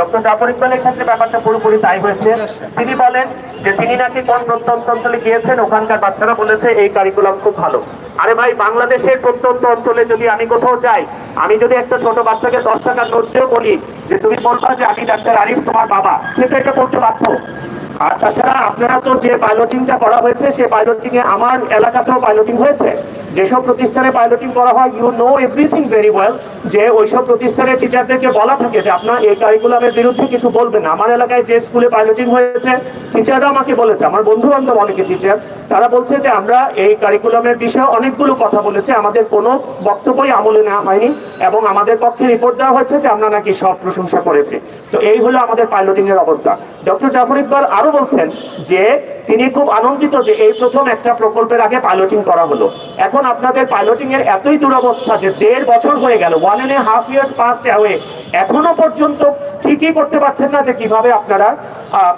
Doctor Zafar ইকবালের ক্ষেত্রে ব্যাপারটা পুরোপুরি তাই হয়েছে। তিনি বলেন যে তিনি নাকি কোন প্রত্যন্ত অঞ্চলে গিয়েছেন ওখানকার বাচ্চারা বলেছে এই কারিকুলাম খুব ভালো। আরে ভাই বাংলাদেশের প্রত্যন্ত অঞ্চলে যদি আমি কোথাও যাই আমি যদি একটা ছোট বাচ্চাকে দশ টাকার নোট দিয়েও বলি যে তুমি বলবা যে আমি ডাক্তার আরিফ তোমার বাবা সেটা একটা করতে বাধ্য। আর তাছাড়া আপনারা তো যে পাইলটিংটা করা হয়েছে পাইলটিং এ আমার এলাকাতেও পাইলটিং হয়েছে। যেসব প্রতিষ্ঠানে পাইলটিং করা হয় you know everything very well যে ওইসব প্রতিষ্ঠানের টিচারদেরকে বলা থাকে যে, আপনার এই কারিকুলামের বিরুদ্ধে কিছু বলবেন আমার এলাকায় যে স্কুলে পাইলটিং হয়েছে টিচাররা আমাকে বলেছে, আমার বন্ধু বান্ধব অনেকে টিচার তারা বলছে যে, আমরা এই কারিকুলামের বিষয়ে অনেকগুলো কথা বলেছে, আমাদের কোনো বক্তব্যই আমলে নেওয়া হয়নি এবং আমাদের পক্ষে রিপোর্ট দেওয়া হয়েছে যে, আমরা নাকি সব প্রশংসা করেছি। তো এই হলো আমাদের পাইলটিং এর অবস্থা। ডক্টর জাফর ইকবাল আরও বলছেন যে তিনি খুব আনন্দিত যে এই প্রথম একটা প্রকল্পের আগে পাইলটিং করা হলো। এখন আপনাদের পাইলটিং এর এতই দুরবস্থা যে দেড় বছর হয়ে গেল one and a half years past away এখনও পর্যন্ত ঠিকই করতে পারছেন না যে কীভাবে আপনারা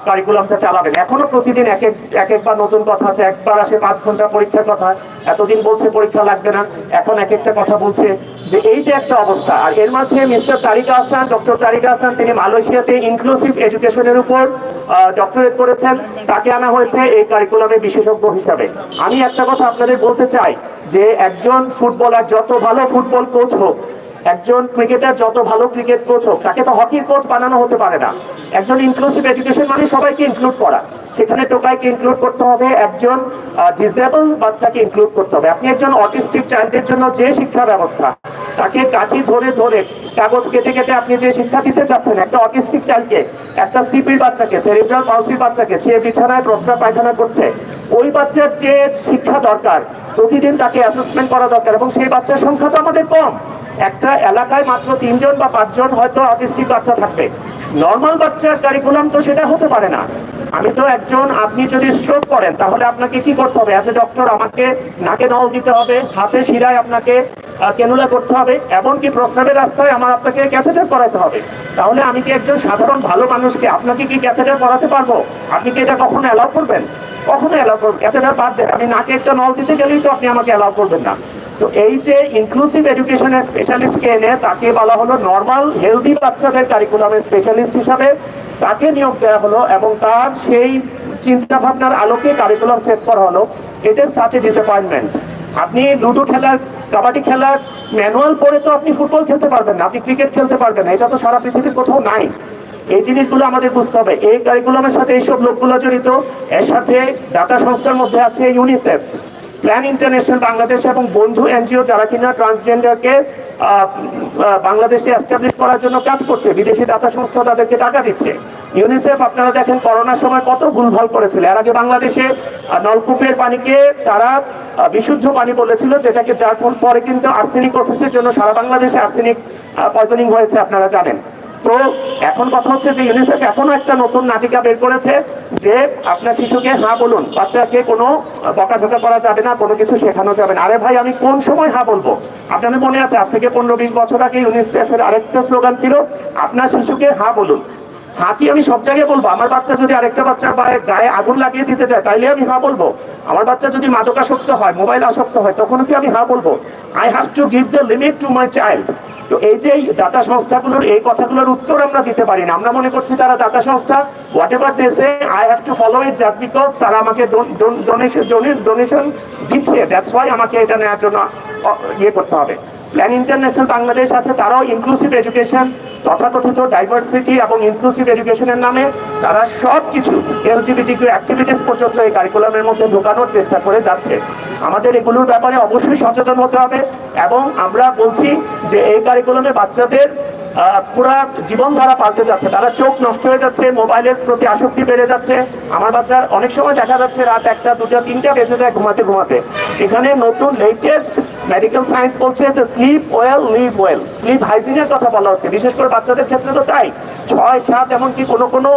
কারিকুলামটা চালাবেন। এখনও প্রতিদিন এক এক এক একবার নতুন কথা আছে। একবার আসে পাঁচ ঘণ্টা পরীক্ষার কথা। এতদিন বলছে পরীক্ষা লাগবে না। এখন এক একটা কথা বলছে যে এই যে একটা অবস্থা। আর এর মাঝে মিস্টার তারিকা হাসান ডক্টর তারিকা হাসান তিনি মালয়েশিয়াতে ইনক্লুসিভ এডুকেশনের উপর ডক্টরেট করেছেন। তাকে আনা হয়েছে এই কারিকুলামে বিশেষজ্ঞ হিসাবে। আমি একটা কথা আপনাদের বলতে চাই যে একজন ফুটবলার যত ভালো ফুটবল কোচ হোক একজন ক্রিকেটার যত ভালো ক্রিকেট কোচ হোক, তাকে তো হকির কোচ বানানো হতে পারে না। একজন ইনক্লুসিভ এডুকেশন মানে সবাইকে ইনক্লুড করা। সেখানে টোকাইকে ইনক্লুড করতে হবে, একজন ডিসেবল বাচ্চাকে ইনক্লুড করতে হবে। আপনি একজন অটিস্টিক চাইল্ডের জন্য যে শিক্ষা ব্যবস্থা তাকে কাঠি ধরে ধরে কাগজ কেটে কেটে আপনি যে শিক্ষা দিতে চাচ্ছেন একটা অটিস্টিক চাইল্ডকে একটা সিপির বাচ্চাকে, সেরিব্রাল পালসির বাচ্চাকে, সে বিছানায় প্রস্রাব পায়খানা করছে। ওই বাচ্চার যে শিক্ষা দরকার, প্রতিদিন তাকে অ্যাসেসমেন্ট করা দরকার এবং সেই বাচ্চার সংখ্যা তো আমাদের কম। একটা এলাকায় মাত্র তিনজন বা পাঁচজন হয়তো অটিস্টিক বাচ্চা থাকবে। নর্মাল বাচ্চার কারিকুলাম তো সেটা হতে পারে না। আমি তো একজন, আপনি যদি স্ট্রোক করেন, তাহলে আপনাকে কি করতে হবে? অ্যাজ এ ডক্টর আমাকে নাকে নল দিতে হবে, হাতে শিরায় আপনাকে কেনুলা করতে হবে, এমনকি প্রস্রাবের রাস্তায় আমার আপনাকে ক্যাথেটার করাতে হবে। তাহলে আমি কি একজন সাধারণ ভালো মানুষকে আপনাকে কি ক্যাথেটার করাতে পারব? আপনি কি এটা কখনো অ্যালাউ করবেন? কখনো অ্যালাউ করবেন? ক্যাথেটার বাদ দেন, আমি নাকে একটা নল দিতে গেলেই তো আপনি আমাকে অ্যালাউ করবেন না। তো এই যে ইনক্লুসিভ এডুকেশনের স্পেশালিস্টকে এনে তাকে বলা হলো নর্মাল হেলদি বাচ্চাদের কারিকুলামের স্পেশালিস্ট হিসাবে, তাকে নিয়োগ দেওয়া হলো এবং তার সেই চিন্তা ভাবনার আলোকে কারিকুলাম সেট করা হলো। ইজ সাচ এ ডিসঅ্যাপয়েন্টমেন্ট আপনি লুডো খেলার, কাবাডি খেলার ম্যানুয়াল পড়ে তো আপনি ফুটবল খেলতে পারবেন না, আপনি ক্রিকেট খেলতে পারবেন না, এটা তো সারা পৃথিবীর কোথাও নাই। এই জিনিসগুলো আমাদের বুঝতে হবে। এই কারিকুলামের সাথে এইসব লোকগুলো জড়িত, এর সাথে দাতা সংস্থার মধ্যে আছে ইউনিসেফ প্ল্যান ইন্টারন্যাশনাল বাংলাদেশ এবং বন্ধু এনজিও যারা কিনা ট্রান্সজেন্ডারকে বাংলাদেশে এস্টাবলিশ করার জন্য কাজ করছে, বিদেশি দাতা সংস্থা তাদেরকে টাকা দিচ্ছে। ইউনিসেফ, আপনারা দেখেন করোনার সময় কত ভুলভাল করেছিল। এর আগে বাংলাদেশে নলকূপের পানিকে তারা বিশুদ্ধ পানি বলেছিল, যেটাকে যার পরে কিন্তু আর্সেনিক প্রসেসের জন্য সারা বাংলাদেশে আর্সেনিক পয়জনিং হয়েছে, আপনারা জানেন। তো এখন কথা হচ্ছে যে ইউনিসেফ এখনও একটা নতুন নাটিকা বের করেছে যে আপনার শিশুকে হ্যাঁ বলুন, বাচ্চাকে কোনো বকাঝকা করা যাবে না, কোনো কিছু শেখানো যাবে না। আরে ভাই, আমি কোন সময় হ্যাঁ বলব? আপনাদের মনে আছে, আজ থেকে পনেরো বিশ বছর আগে ইউনিসেফের আরেকটা স্লোগান ছিল, আপনার শিশুকে হ্যাঁ বলুন। হাতি আমি সব জায়গায় বলব। আমার বাচ্চা যদি আরেকটা বাচ্চার গায়ে গায়ে আগুন লাগিয়ে দিতে চায়, তাইলে আমি হা বলব। আমার বাচ্চা যদি মাদকাসক্ত হয় মোবাইল আসক্ত হয় তখন কি আমি হা বলব? I have to give the limit to my child তো এই যে দাতা সংস্থাগুলোর এই কথাগুলোর উত্তর আমরা দিতে পারি না। আমরা মনে করছি তারা দাতা সংস্থা। হোয়াট এভার দেশে I have to follow it just because তারা আমাকে ডোনেশন ডোনেশন দিচ্ছে। দ্যাটস ওয়াই আমাকে এটা নেওয়ার জন্য ইয়ে করতে হবে। প্ল্যান ইন্টারন্যাশনাল বাংলাদেশ আছে, তারাও ইনক্লুসিভ এডুকেশন তথাকথিত ডাইভার্সিটি এবং ইনক্লুসিভ এডুকেশনের নামে তারা সব কিছু এলজিবিটি অ্যাক্টিভিটিস পর্যন্ত এই কারিকুলামের মধ্যে ঢোকানোর চেষ্টা করে যাচ্ছে। আমাদের এগুলোর ব্যাপারে অবশ্যই সচেতন হতে হবে এবং আমরা বলছি যে এই কারিকুলামে বাচ্চাদের পুরা জীবনধারা পাল্টে যাচ্ছে। তারা চোখ নষ্ট হয়ে যাচ্ছে, মোবাইলের প্রতি আসক্তি বেড়ে যাচ্ছে। আমার বাচ্চার অনেক সময় দেখা যাচ্ছে, রাত একটা, দুটা, তিনটা বেঁচে যায় ঘুমাতে ঘুমাতে। সেখানে নতুন লেটেস্ট মেডিকেল সায়েন্স বলছে যে sleep well live well sleep হাইজিনের কথা বলা হচ্ছে। বিশেষ করে বাচ্চাদের ক্ষেত্রে তো তাই। ছয়, সাত, এমনকি কোনো কোনো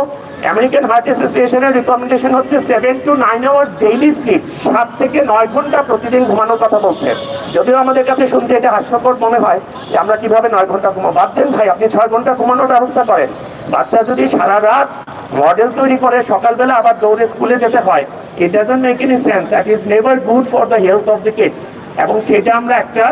আমেরিকান হার্ট অ্যাসোসিয়েশনের রিকমেন্ডেশন হচ্ছে seven to nine hours daily sleep সাত থেকে নয় ঘণ্টা প্রতিদিন ঘুমানোর কথা বলছে। যদিও আমাদের কাছে শুনতে এটা হাস্যকর মনে হয় যে আমরা কীভাবে নয় ঘণ্টা ঘুমাবো। বাদ দেন ভাই, আপনি ছয় ঘণ্টা ঘুমানোর ব্যবস্থা করেন। বাচ্চা যদি সারা রাত মডেল তৈরি করে, সকালবেলা আবার দৌড়ে স্কুলে যেতে হয় it doesn't make any sense that is never good for the health of the kids এবং সেটা আমরা একটা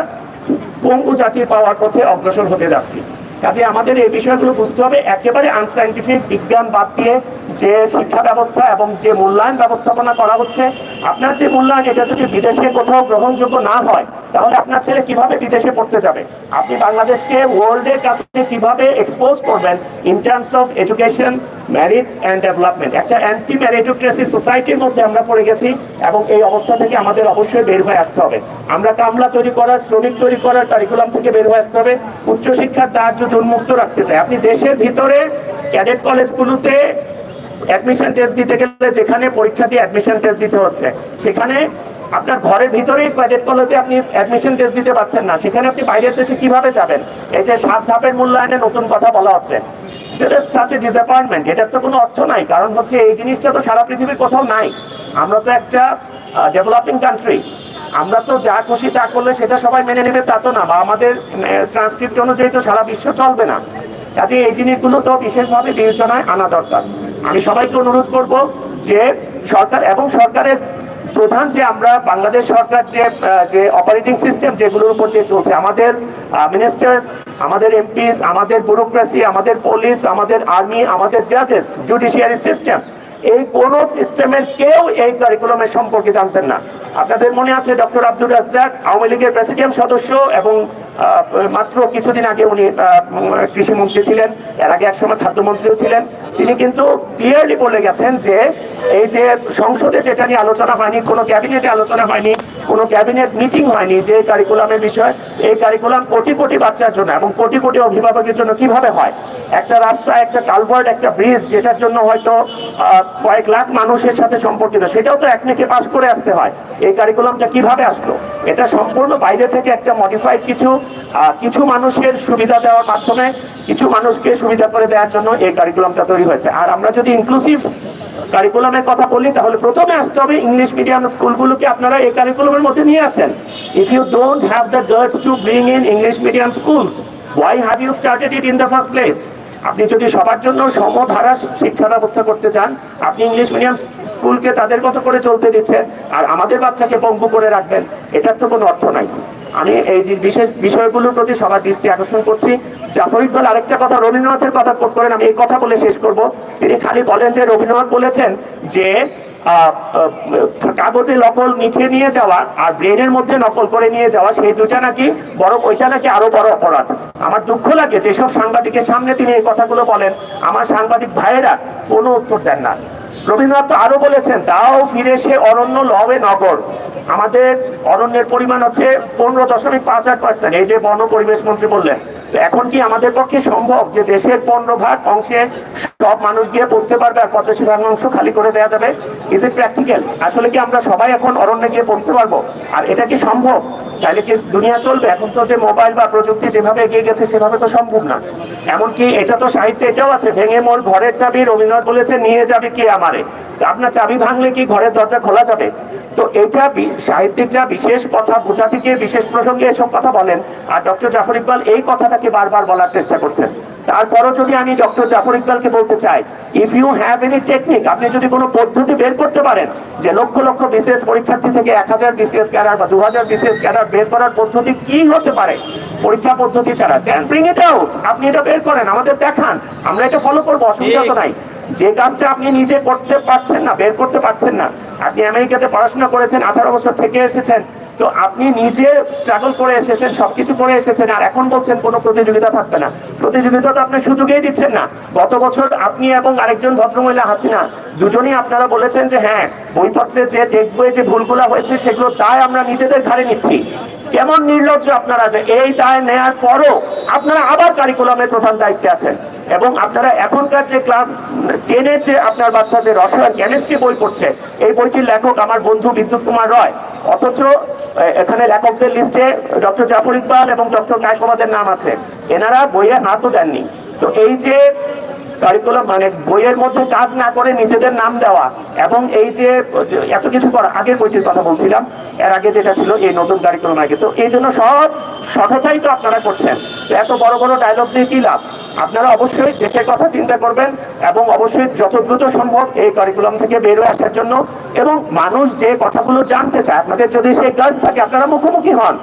পঙ্গু জাতির পাওয়ার পথে অগ্রসর হতে যাচ্ছি। কাজে আমাদের এই বিষয়গুলো বুঝতে হবে। একেবারে আনসাইন্টিফিক বিজ্ঞান বাদ দিয়ে যে শিক্ষা ব্যবস্থা এবং যে মূল্যায়ন ব্যবস্থাপনা করা হচ্ছে, আপনার যে মূল্যায়ন, এটা যদি বিদেশে কোথাও গ্রহণযোগ্য না হয়, তাহলে আপনার ছেলে কীভাবে বিদেশে পড়তে যাবে? আপনি বাংলাদেশকে ওয়ার্ল্ডের কাছে কীভাবে এক্সপোজ করবেন in terms of education merit and development একটা অ্যান্টি ম্যারিটোক্রেসি সোসাইটির মধ্যে আমরা পড়ে গেছি এবং এই অবস্থা থেকে আমাদের অবশ্যই বের হয়ে আসতে হবে। আমরা কামলা তৈরি করার, শ্রমিক তৈরি করার কারিকুলাম থেকে বের হয়ে আসতে হবে। উচ্চশিক্ষার দ্বার যদি উন্মুক্ত রাখতে চাই, আপনি দেশের ভিতরে ক্যাডেট কলেজগুলোতে অ্যাডমিশন টেস্ট দিতে গেলে যেখানে পরীক্ষা দিয়ে অ্যাডমিশন টেস্ট দিতে হচ্ছে, সেখানে আপনার ঘরের ভিতরেই ক্যাডেট কলেজে আপনি অ্যাডমিশন টেস্ট দিতে পারছেন না। সেখানে আপনি বাইরের দেশে কীভাবে যাবেন? এই যে সাত ধাপের মূল্যায়নে নতুন কথা বলা হচ্ছে এ ডিসঅ্যাপয়েন্টমেন্ট এটার তো কোনো অর্থ নাই, কারণ হচ্ছে এই জিনিসটা তো সারা পৃথিবীর কোথাও নাই। আমরা তো একটা ডেভেলপিং কান্ট্রি আমরা তো যা খুশি তা করলে সেটা সবাই মেনে নেবে, তা তো না, বা আমাদের ট্রান্সক্রিপ্ট অনুযায়ী তো সারা বিশ্ব চলবে না। কাজে এই জিনিসগুলো তো বিশেষভাবে বিবেচনায় আনা দরকার। আমি সবাইকে অনুরোধ করব যে সরকার এবং সরকারের প্রধান যে আমরা, বাংলাদেশ সরকার যে যে অপারেটিং সিস্টেম যেগুলোর উপর দিয়ে চলছে, আমাদের মিনিস্টার্স আমাদের এমপিস আমাদের ব্যুরোক্রেসি আমাদের পুলিশ আমাদের আর্মি আমাদের জাজেস জুডিশিয়ারি সিস্টেম এই কোন সিস্টেমের কেউ এই কারিকুলামের সম্পর্কে জানতেন না। আপনাদের মনে আছে ডক্টর আব্দুল রাজ্জাক, আওয়ামী লীগের প্রেসিডিয়াম সদস্য এবং মাত্র কিছুদিন আগে উনি কৃষিমন্ত্রী ছিলেন। এর আগে একসময় খাদ্যমন্ত্রীও ছিলেন। তিনি কিন্তু ক্লিয়ারলি বলে গেছেন যে, এই যে সংসদে যেটা নিয়ে আলোচনা হয়নি, কোনো ক্যাবিনেটে আলোচনা হয়নি, কোনো ক্যাবিনেট মিটিং হয়নি যে কারিকুলামের বিষয়, এই কারিকুলাম কোটি কোটি বাচ্চার জন্য এবং কোটি কোটি অভিভাবকের জন্য কীভাবে হয়? একটা রাস্তা, একটা কালভার্ট একটা ব্রিজ যেটার জন্য হয়তো কয়েক লাখ মানুষের সাথে সম্পর্কিত, সেটাও তো এক একনিকে পাশ করে আসতে হয়। এই কারিকুলামটা কীভাবে আসলো? এটা সম্পূর্ণ বাইরে থেকে একটা মডিফাইড কিছু কিছু মানুষের সুবিধা দেওয়ার মাধ্যমে, কিছু মানুষকে সুবিধা করে দেওয়ার জন্য এই কারিকুলামটা তৈরি হয়েছে। আর আমরা যদি ইনক্লুসিভ কারিকুলামের কথা বলি, তাহলে প্রথমে আসতে হবে ইংলিশ মিডিয়াম স্কুলগুলোকে আপনারা এই কারিকুলামের মধ্যে নিয়ে আসেন। If you don't have the girls to bring in English medium schools why have you started it in the first place আপনি যদি সবার জন্য সমধারা শিক্ষা ব্যবস্থা করতে চান, আপনি ইংলিশ মিডিয়াম স্কুলকে তাদের মতো করে চলতে দিচ্ছেন আর আমাদের বাচ্চাকে পঙ্গু করে রাখবেন, এটার তো কোনো অর্থ নাই। আমি এই যে বিশেষ বিষয়গুলোর প্রতি সবার দৃষ্টি আকর্ষণ করছি। জাফর ইকবাল, আরেকটা কথা, রবীন্দ্রনাথের কথা কোট করেন আমি এই কথা বলে শেষ করব। তিনি খালি বলেন যে, রবীন্দ্রনাথ বলেছেন যে কাগজে নকল লিখে নিয়ে যাওয়া আর ব্রেনের মধ্যে নকল করে নিয়ে যাওয়া, সেই দুটা নাকি বরং ওইটা নাকি আরও বড় অপরাধ। আমার দুঃখ লাগে যেসব সাংবাদিকের সামনে তিনি এই কথাগুলো বলেন। আমার সাংবাদিক ভাইয়েরা কোনো উত্তর দেন না। রবীন্দ্রনাথ তো আরও বলেছেন তাও ফিরে সে অরণ্য লবে নগর। আমাদের অরণ্যের পরিমাণ হচ্ছে পনেরো দশমিক পাঁচ আট পার্সেন্ট এই যে বন পরিবেশ মন্ত্রী বললেন এখন কি আমাদের পক্ষে সম্ভব যে দেশের পনেরো ভাগ অংশে সব মানুষ গিয়ে পৌঁছতে পারবে আর পঁচাশি ভাগ অংশ খালি করে দেওয়া যাবে? ইজ ইট প্র্যাকটিক্যাল আসলে কি আমরা সবাই এখন অরণ্যে গিয়ে পৌঁছতে পারব? আর এটা কি সম্ভব? তাহলে কি দুনিয়া চলবে? এখন তো যে মোবাইল বা প্রযুক্তি যেভাবে এগিয়ে গেছে, সেভাবে তো সম্ভব না। এমনকি এটা তো সাহিত্যে এটাও আছে, ভেঙে মোর ঘরের চাবি, রবীন্দ্রনাথ বলেছে, নিয়ে যাবে কি আমারে? তো আপনার চাবি ভাঙলে কি ঘরের দরজা খোলা যাবে? তো এটা সাহিত্যিকরা বিশেষ কথা, বোঝাতে গিয়ে বিশেষ প্রসঙ্গে এসব কথা বলেন, আর ডক্টর জাফর ইকবাল এই কথাটাকে বারবার বলার চেষ্টা করছেন। তারপরও যদি আমি ডক্টর জাফর ইকবালকে বলতে চাই if you have any technique আপনি যদি কোনো পদ্ধতি বের করতে পারেন যে লক্ষ লক্ষ বিশেষ পরীক্ষার্থী থেকে এক হাজার বিসিএস ক্যাডার বা দু হাজার বিসিএস ক্যাডার বের করার পদ্ধতি কি হতে পারে? পরীক্ষা পদ্ধতি ছাড়া। ক্যান ব্রিং ইট আউট আপনি এটা বের করেন আমাদের দেখান। আমরা এটা ফলো করব অসুবিধা তো নাই। যে কাজটা আপনি নিজে করতে পারছেন না, বের করতে পারছেন না, আপনি আমেরিকাতে পড়াশোনা করেছেন, আঠারো বছর থেকে এসেছেন, তো আপনি নিজে স্ট্রাগল করে এসেছেন, সবকিছু করে এসেছেন, আর এখন বলছেন কোনো প্রতিযোগিতা থাকবে না। প্রতিযোগিতা তো আপনি সুযোগেই দিচ্ছেন না। গত বছর আপনি এবং আরেকজন ভদ্রমহিলা হাসিনা, দুজনেই আপনারা বলেছেন যে হ্যাঁ বইপত্রে যে টেক্সট বইয়ে যে ভুলগুলো হয়েছে সেগুলো তাই আমরা নিজেদের ঘাড়ে নিচ্ছি। কেমন নির্লজ্জ আপনারা যে এই দায় নেয়ার পরও আপনারা আবার কারিকুলামের প্রধান দায়িত্বে আছেন। এবং আপনারা এখনকার যে ক্লাস টেনের যে আপনার বাচ্চা যে রসায়ন কেমিস্ট্রি বই পড়ছে, এই বইটির লেখক আমার বন্ধু বিদ্যুৎ কুমার রয়। অথচ এখানে লেখকদের লিস্টে ডক্টর জাফর ইকবাল এবং ডক্টর কায়কোবাদের নাম আছে। এনারা বইয়ে হাতও দেননি। তো এই যে কারিকুলাম মানে বইয়ের মধ্যে কাজ না করে নিজেদের নাম দেওয়া এবং এই যে, এত কিছু আগের বইটির কথা বলছিলাম, এর আগে যেটা ছিল এই নতুন কারিকুলাম আগে। তো এই জন্য সব সততাই তো আপনারা করছেন। এত বড় বড় ডায়লগ দিয়ে কি লাভ? আপনারা অবশ্যই দেশের কথা চিন্তা করবেন এবং অবশ্যই যত দ্রুত সম্ভব এই কারিকুলাম থেকে বের হয়ে আসার জন্য এবং মানুষ যে কথাগুলো জানতে চায়, আপনাদের যদি সেই কাজ থাকে, আপনারা মুখোমুখি হন।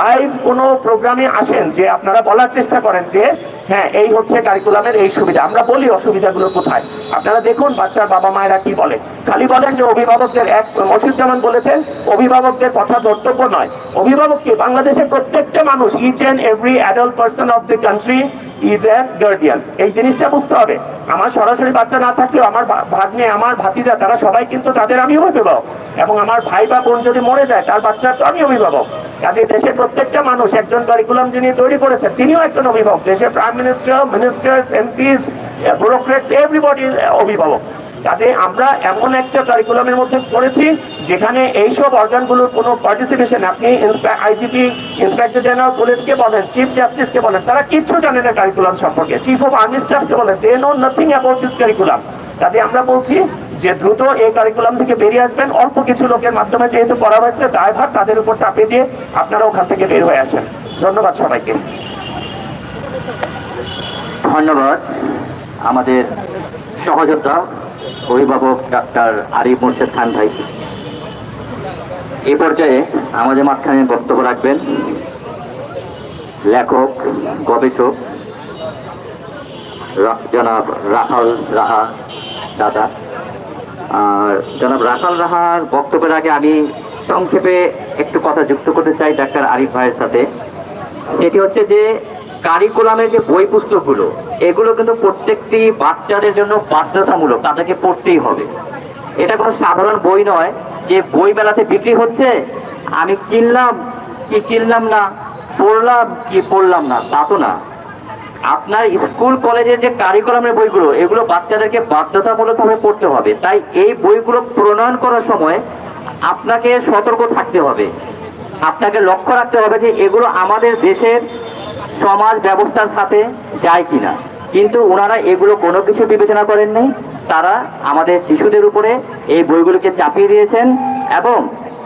লাইভ কোনো প্রোগ্রামে আসেন যে আপনারা বলার চেষ্টা করেন যে হ্যাঁ এই হচ্ছে কারিকুলামের এই সুবিধা। আমরা বলি অসুবিধাগুলো কোথায়? আপনারা দেখুন বাচ্চার বাবা মায়েরা কি বলে। খালি বলেন যে অভিভাবকদের এক মসিদুজ্জামান বলেছেন, অভিভাবকদের কথা ধর্তব্য নয়। অভিভাবককে বাংলাদেশের প্রত্যেকটা মানুষ each and every adult person of the country is a guardian এই জিনিসটা বুঝতে হবে। আমার সরাসরি বাচ্চা না থাকলেও আমার ভাগ্নে, আমার ভাতিজা, তারা সবাই কিন্তু তাদের আমি অভিভাবক। এবং আমার ভাই বা বোন যদি মরে যায়, তার বাচ্চার তো আমি অভিভাবক। কাজে দেশের প্রত্যেকটা মানুষ একজন কারিকুলাম যিনি তৈরি করেছেন, তিনিও একজন অভিভাবক। দেশের prime minister ministers MPs bureaucrats everybody অভিভাবক। কাজে আমরা এমন একটা কারিকুলামের মধ্যে পড়েছি, যেখানে এইসব অর্গানগুলোর কোনো পার্টিসিপেশন আপনি আইজিপি ইন্সপেক্টর জেনারেল পুলিশকে বলেন চিফ জাস্টিসকে বলেন, তারা কিচ্ছু জানে না কারিকুলাম সম্পর্কে। চিফ অফ আর্মি স্টাফকে বলেন they know nothing about this curriculum কাজে আমরা বলছি যে দ্রুত এই কারিকুলাম থেকে বেরিয়ে আসবেন। অল্প কিছু লোকের মাধ্যমে যেহেতু করা হয়েছে, দায়ভার তাদের উপর চাপিয়ে দিয়ে আপনারা ওখান থেকে বের হয়ে আসেন। ধন্যবাদ সবাইকে। ধন্যবাদ। আমাদের সহযোদ্ধা, অভিভাবক ডাক্তার আরিফ মোর্শেদ খান ভাই। এ পর্যায়ে আমাদের মাঝখানে বক্তব্য রাখবেন লেখক, গবেষক জনাব রাখাল রাহা দাদা। আর জনাব রাখাল রাহার বক্তব্যের আগে আমি সংক্ষেপে একটু কথা যুক্ত করতে চাই ডাক্তার আরিফ ভাইয়ের সাথে। সেটি হচ্ছে যে কারিকুলামের যে বই পুস্তকগুলো এগুলো কিন্তু প্রত্যেকটি বাচ্চাদের জন্য বাধ্যতামূলক, তাদেরকে পড়তেই হবে। এটা কোনো সাধারণ বই নয়, যে বই মেলাতে বিক্রি হচ্ছে, আমি কিনলাম, কি কিনলাম না, পড়লাম, কি পড়লাম না, তা তো না। আপনার স্কুল, কলেজের যে কারিকুলামের বইগুলো, এগুলো বাচ্চাদেরকে বাধ্যতামূলকভাবে পড়তে হবে। তাই এই বইগুলো প্রণয়ন করার সময় আপনাকে সতর্ক থাকতে হবে। আপনাকে লক্ষ্য রাখতে হবে যে এগুলো আমাদের দেশের সমাজ ব্যবস্থার সাথে যায় কিনা। কিন্তু ওনারা এগুলো কোনো কিছু বিবেচনা করেন নাই। তারা আমাদের শিশুদের উপরে এই বইগুলোকে চাপিয়ে দিয়েছেন এবং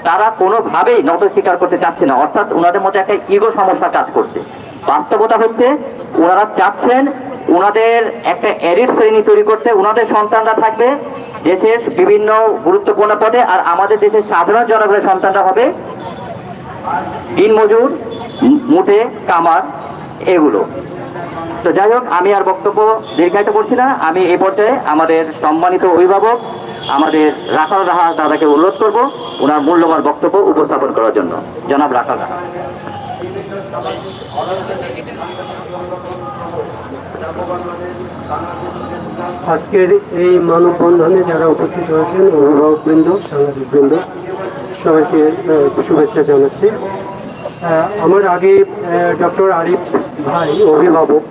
তারা কোনোভাবেই নত স্বীকার করতে চাচ্ছে না। অর্থাৎ ওনাদের মধ্যে একটা ইগো সমস্যা কাজ করছে। বাস্তবতা হচ্ছে ওনারা চাচ্ছেন ওনাদের একটা এরিড শ্রেণি তৈরি করতে ওনাদের সন্তানরা থাকবে, দেশের বিভিন্ন গুরুত্বপূর্ণ পদে, আর আমাদের দেশের সাধারণ জনগণের সন্তানরা হবে দিনমজুর মুঠে কামার। এগুলো। তো যাই হোক, আমি আর বক্তব্য দীর্ঘায়িত করছি না। আমি এ পর্যায়ে আমাদের সম্মানিত অভিভাবক, আমাদের রাখাল রাহা দাদাকে অনুরোধ করব ওনার মূল্যবান বক্তব্য উপস্থাপন করার জন্য। জনাব রাখাল রাহা। আজকের এই মানববন্ধনে যারা উপস্থিত হয়েছেন অভিভাবকবৃন্দ, সাংবাদিকবৃন্দ, সবাইকে শুভেচ্ছা জানাচ্ছি। আমার আগে ডক্টর আরিফ ভাই, অভিভাবক,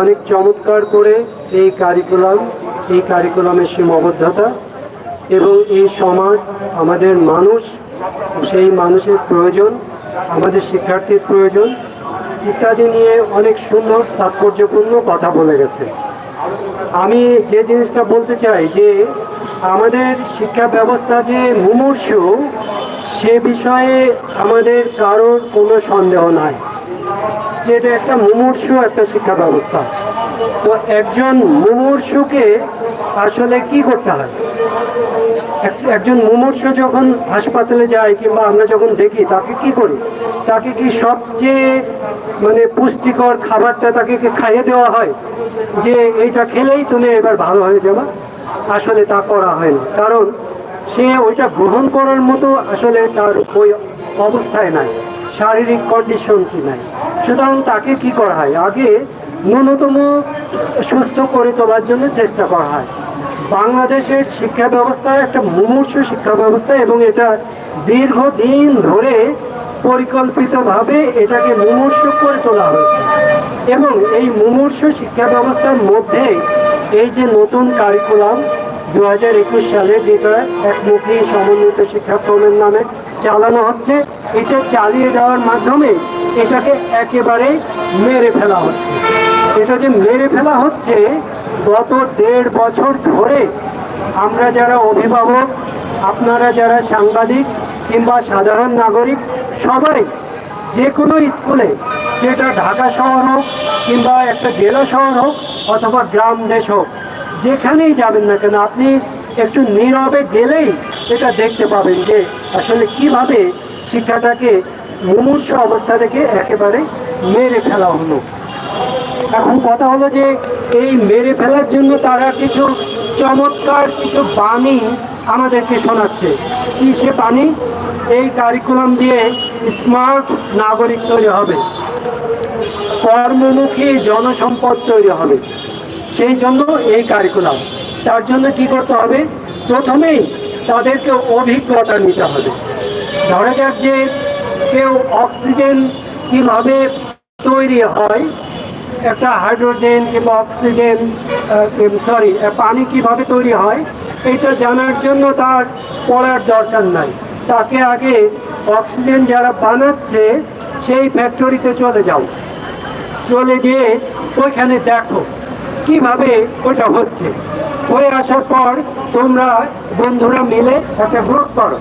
অনেক চমৎকার করে এই কারিকুলাম এই কারিকুলামের সীমাবদ্ধতা এবং এই সমাজ, আমাদের মানুষ, সেই মানুষের প্রয়োজন, আমাদের শিক্ষার্থীর প্রয়োজন, ইত্যাদি নিয়ে অনেক সুন্দর, তাৎপর্যপূর্ণ কথা বলে গেছে। আমি যে জিনিসটা বলতে চাই যে, আমাদের শিক্ষা ব্যবস্থা যে মুমূর্ষ সে বিষয়ে আমাদের কারোর কোনো সন্দেহ নাই। যে এটা একটা মুমূর্ষ একটা শিক্ষা ব্যবস্থা। তো একজন মুমূর্ষকে আসলে কি করতে হয়? এক- একজন মুমূর্ষ যখন হাসপাতালে যায় কিংবা আমরা যখন দেখি, তাকে কি করি? তাকে কি সবচেয়ে মানে পুষ্টিকর খাবারটা তাকে কি খাইয়ে দেওয়া হয়? যে এইটা খেলেই তুমি এবার ভালো হয়ে যাবে। আসলে তা করা হয় না। কারণ সে ওইটা গ্রহণ করার মতো আসলে তার ওই অবস্থায় নাই, শারীরিক কন্ডিশনসই নাই। সুতরাং তাকে কি করা হয়? আগে ন্যূনতম সুস্থ করে তোলার জন্য চেষ্টা করা হয়। বাংলাদেশের শিক্ষা ব্যবস্থা একটা মুমূর্ষ শিক্ষা ব্যবস্থা এবং এটা দীর্ঘদিন ধরে পরিকল্পিতভাবে এটাকে মুমূর্ষ করে তোলা হয়েছে। এবং এই মুমূর্ষ শিক্ষা ব্যবস্থার মধ্যে এই যে নতুন কারিকুলাম দু হাজার একুশ সালে যেটা একমুখী সমন্বিত শিক্ষাক্রমের নামে চালানো হচ্ছে, এটা চালিয়ে যাওয়ার মাধ্যমে এটাকে একেবারে মেরে ফেলা হচ্ছে। এটা যে মেরে ফেলা হচ্ছে, গত দেড় বছর ধরে আমরা যারা অভিভাবক, আপনারা যারা সাংবাদিক কিংবা সাধারণ নাগরিক, সবাই যে কোনো স্কুলে সেটা ঢাকা শহর হোক কিংবা একটা জেলা শহর হোক অথবা গ্রাম দেশ হোক যেখানেই যাবেন না কেন, আপনি একটু নীরবে গেলেই এটা দেখতে পাবেন যে আসলে কীভাবে শিক্ষাটাকে মুমূর্ষ অবস্থা থেকে একেবারে মেরে ফেলা হলো। এখন কথা হলো যে এই মেরে ফেলার জন্য তারা কিছু চমৎকার কিছু বাণী আমাদেরকে শোনাচ্ছে। কি সে বাণী? এই কারিকুলাম দিয়ে স্মার্ট নাগরিক তৈরি হবে। কর্মমুখী জনসম্পদ তৈরি হবে। সেই জন্য এই কারিকুলাম তার জন্য কি করতে হবে? প্রথমেই তাদেরকে অভিজ্ঞতা নিতে হবে। ধরা যাক যে কেউ অক্সিজেন কীভাবে তৈরি হয়, একটা হাইড্রোজেন কিংবা অক্সিজেন সরি পানি কীভাবে তৈরি হয় এটা জানার জন্য তার পড়ার দরকার নাই। তাকে আগে অক্সিজেন যারা বানাচ্ছে, সেই ফ্যাক্টরিতে চলে যাও। চলে গিয়ে ওইখানে দেখো। কীভাবে ওটা হচ্ছে। হয়ে আসার পর তোমরা বন্ধুরা মিলে একটা গ্রুপ করো।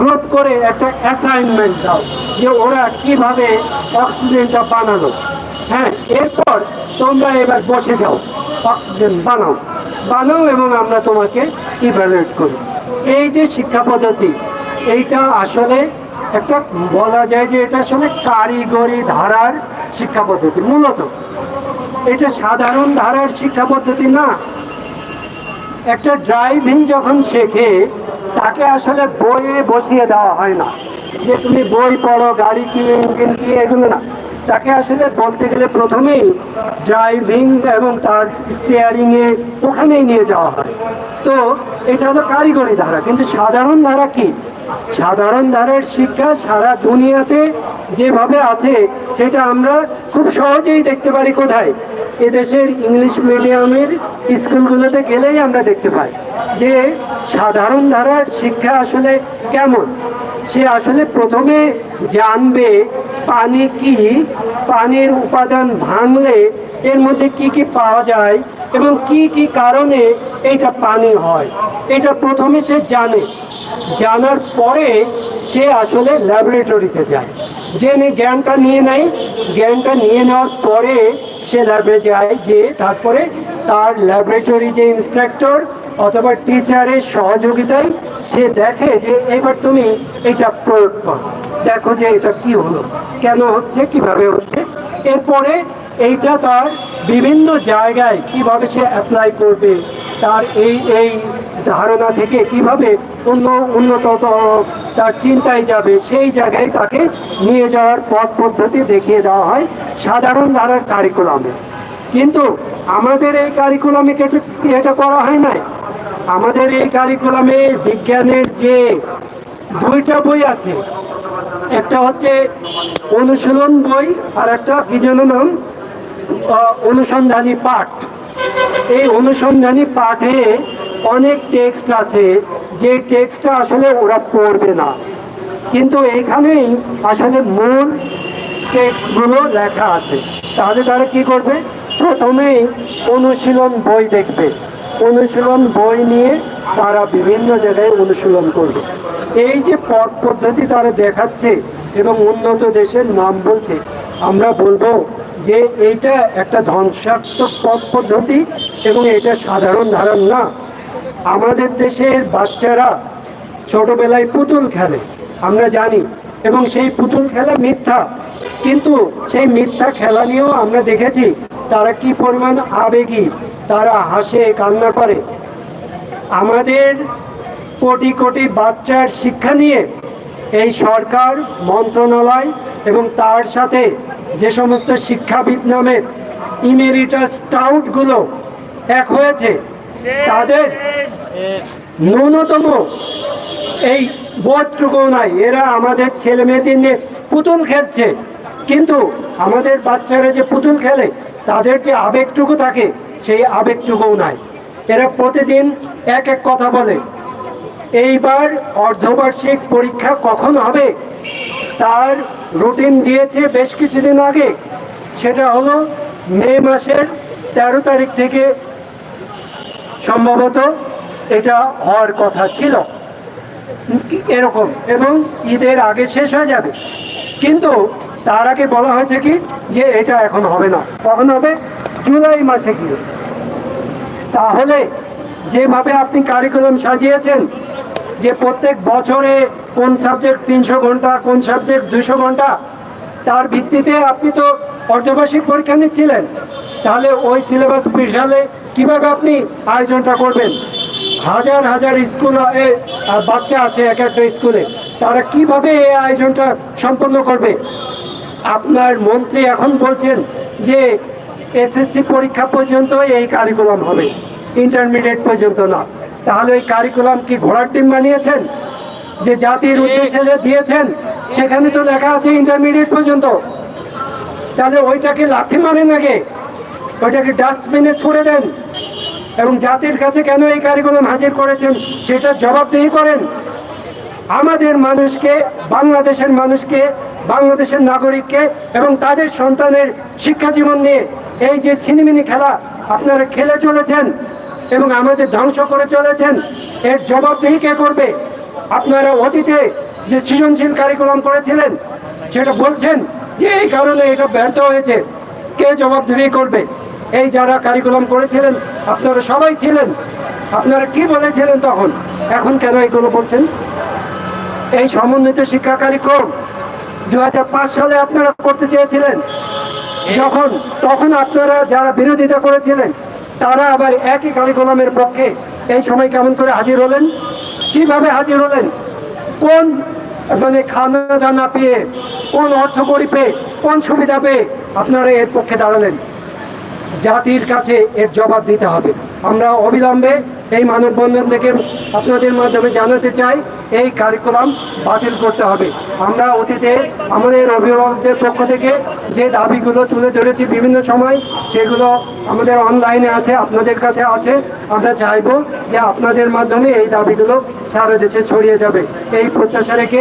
গ্রুপ করে একটা অ্যাসাইনমেন্ট দাও যে ওরা কীভাবে অক্সিজেনটা বানালো। হ্যাঁ এরপর তোমরা এবার বসে যাও, অক্সিজেন বানাও। বানাও এবং আমরা তোমাকে ইভ্যালুয়েট করি। এই যে শিক্ষা পদ্ধতি, এইটা আসলে একটা বলা যায় যে এটা আসলে কারিগরি ধারার শিক্ষা পদ্ধতি। মূলত এটা সাধারণ ধারার শিক্ষা পদ্ধতি না, একটা ড্রাইভিং যখন শেখে, তাকে আসলে বইয়ে বসিয়ে দেওয়া হয় না। যে তুমি বই পড়ো, গাড়ি কি ইঞ্জিন কি এগুলো না। তাকে আসলে বলতে গেলে প্রথমেই ড্রাইভিং এবং তার স্টিয়ারিংয়ে ওখানেই নিয়ে যাওয়া হয়। তো এটা হলো কারিগরি ধারা। কিন্তু সাধারণ ধারা কি? সাধারণ ধারার শিক্ষা সারা দুনিয়াতে যেভাবে আছে, সেটা আমরা খুব সহজেই দেখতে পারি কোথায়? এদেশের ইংলিশ মিডিয়ামের স্কুলগুলোতে গেলেই আমরা দেখতে পাই যে সাধারণ ধারার শিক্ষা আসলে কেমন? সে আসলে প্রথমে জানবে পানি কি, পানির উপাদান ভাঙলে এর মধ্যে কি কি পাওয়া যায় এবং কি কি কারণে এটা পানি হয়। এটা প্রথমে সে জানে। জানার পরে সে আসলে ল্যাবরেটরিতে যায়। জেনে জ্ঞানটা নিয়ে নেয়। জ্ঞানটা নিয়ে নেওয়ার পরে সে ল্যাবে যায় যে তারপরে তার ল্যাবরেটরি যে ইনস্ট্রাক্টর অথবা টিচারের সহযোগিতায় সে দেখে যে এবার তুমি এটা প্রয়োগ করো। দেখো যে এটা কি হলো। কেন হচ্ছে? কীভাবে হচ্ছে? এরপরে এইটা তার বিভিন্ন জায়গায় কীভাবে সে অ্যাপ্লাই করবে, তার এই এই ধারণা থেকে কীভাবে অন্য উন্নত, তার চিন্তায় যাবে, সেই জায়গায় তাকে নিয়ে যাওয়ার পথ পদ্ধতি দেখিয়ে দেওয়া হয় সাধারণ ধারার কারিকুলামে কিন্তু আমাদের এই কারিকুলামে এটা করা হয় নাই? আমাদের এই কারিকুলামে বিজ্ঞানের যে দুইটা বই আছে, একটা হচ্ছে অনুশীলন বই আর একটা কি যেন নাম অনুসন্ধানী পাঠ। এই অনুসন্ধানী পাঠে অনেক টেক্সট আছে, যে টেক্সটটা আসলে ওরা পড়বে না। কিন্তু এইখানেই আসলে মূল টেক্সটগুলো লেখা আছে। তাহলে তারা কি করবে? প্রথমেই অনুশীলন বই দেখবে। অনুশীলন বই নিয়ে তারা বিভিন্ন জায়গায় অনুশীলন করবে। এই যে পথ পদ্ধতি তারা দেখাচ্ছে এবং উন্নত দেশের নাম বলছে, আমরা বলব যে এইটা একটা ধ্বংসাত্মক পথ পদ্ধতি এবং এটা সাধারণ ধারণ না। আমাদের দেশের বাচ্চারা ছোটবেলায় পুতুল খেলে, আমরা জানি, এবং সেই পুতুল খেলা মিথ্যা। কিন্তু সেই মিথ্যা খেলা নিয়েও আমরা দেখেছি তারা কি পরিমাণ আবেগী? তারা হাসে, কান্না করে। আমাদের কোটি কোটি বাচ্চার শিক্ষা নিয়ে এই সরকার, মন্ত্রণালয় এবং তার সাথে যে সমস্ত শিক্ষাবিদ নামের ইমেরিটাস স্টাউটগুলো এক হয়েছে, তাদের ন্যূনতম এই বোধটুকু নাই। এরা আমাদের ছেলে মেয়েদের নিয়ে পুতুল খেলছে। কিন্তু আমাদের বাচ্চারা যে পুতুল খেলে তাদের যে আবেগটুকু থাকে, সেই আবেগটুকুও নাই। এরা প্রতিদিন এক এক কথা বলে। এইবার অর্ধবার্ষিক পরীক্ষা কখন হবে? তার রুটিন দিয়েছে বেশ কিছুদিন আগে। সেটা হলো মে মাসের তেরো তারিখ থেকে। সম্ভবত এটা হওয়ার কথা ছিল। এরকম। এবং ঈদের আগে শেষ হয়ে যাবে। কিন্তু তার আগে বলা হয়েছে কি? যে এটা এখন হবে না। কখন হবে? জুলাই মাসে গিয়ে। তাহলে যেভাবে আপনি কারিকুলাম সাজিয়েছেন, যে প্রত্যেক বছরে কোন সাবজেক্ট তিনশো ঘণ্টা, কোন সাবজেক্ট দুশো ঘণ্টা, তার ভিত্তিতে আপনি তো অর্ধবার্ষিক পরীক্ষা নিচ্ছিলেন। তাহলে ওই সিলেবাস স্পেশালে কীভাবে আপনি আয়োজনটা করবেন? হাজার হাজার স্কুল বাচ্চা আছে এক একটা স্কুলে তারা কীভাবে এই আয়োজনটা সম্পন্ন করবে? আপনার মন্ত্রী এখন বলছেন যে এসএসসি পরীক্ষা পর্যন্ত এই কারিকুলাম হবে ইন্টারমিডিয়েট পর্যন্ত না। তাহলে ওই কারিকুলাম কি ঘোড়ার ডিম বানিয়েছেন? যে জাতির উদ্দেশ্যে যে দিয়েছেন, সেখানে তো লেখা আছে ইন্টারমিডিয়েট পর্যন্ত। তাহলে ওইটাকে লাথি মারেন আগে, ওইটাকে ডাস্টবিনে ছুড়ে দেন। এবং জাতির কাছে কেন এই কারিকুলাম হাজির করেছেন সেটা জবাবদিহি করেন। আমাদের মানুষকে, বাংলাদেশের মানুষকে বাংলাদেশের নাগরিককে এবং তাদের সন্তানের শিক্ষা জীবন নিয়ে এই যে ছিনিমিনি খেলা আপনারা খেলে চলেছেন এবং আমাদের ধ্বংস করে চলেছেন, এর জবাবদিহি কে করবে? আপনারা অতীতে যে সৃজনশীল কারিকুলাম করেছিলেন, সেটা বলছেন যে এই কারণে এটা ব্যর্থ হয়েছে। কে জবাবদিহি করবে? এই যারা কারিকুলাম করেছিলেন, আপনারা সবাই ছিলেন। আপনারা কি বলেছিলেন তখন? এখন কেন এগুলো বলছেন? এই সমন্বিত শিক্ষা কার্যক্রম দু সালে আপনারা করতে চেয়েছিলেন। যখন, তখন আপনারা যারা বিরোধিতা করেছিলেন, তারা আবার একই কারিকুলামের পক্ষে এই সময় কেমন করে হাজির হলেন? কীভাবে হাজির হলেন? কোন মানে খানা দানা পেয়ে, কোন অর্থ করি পেয়ে, কোন সুবিধা পেয়ে আপনারা এর পক্ষে দাঁড়ালেন? জাতির কাছে এর জবাব দিতে হবে। আমরা অবিলম্বে এই মানববন্ধন থেকে আপনাদের মাধ্যমে জানাতে চাই, এই কারিকুলাম বাতিল করতে হবে। আমরা অতীতে আমাদের অভিভাবকদের পক্ষ থেকে যে দাবিগুলো তুলে ধরেছি বিভিন্ন সময়, সেগুলো আমাদের অনলাইনে আছে, আপনাদের কাছে আছে। আমরা চাইব যে আপনাদের মাধ্যমে এই দাবিগুলো সারা দেশে ছড়িয়ে যাবে। এই প্রত্যাশা রেখে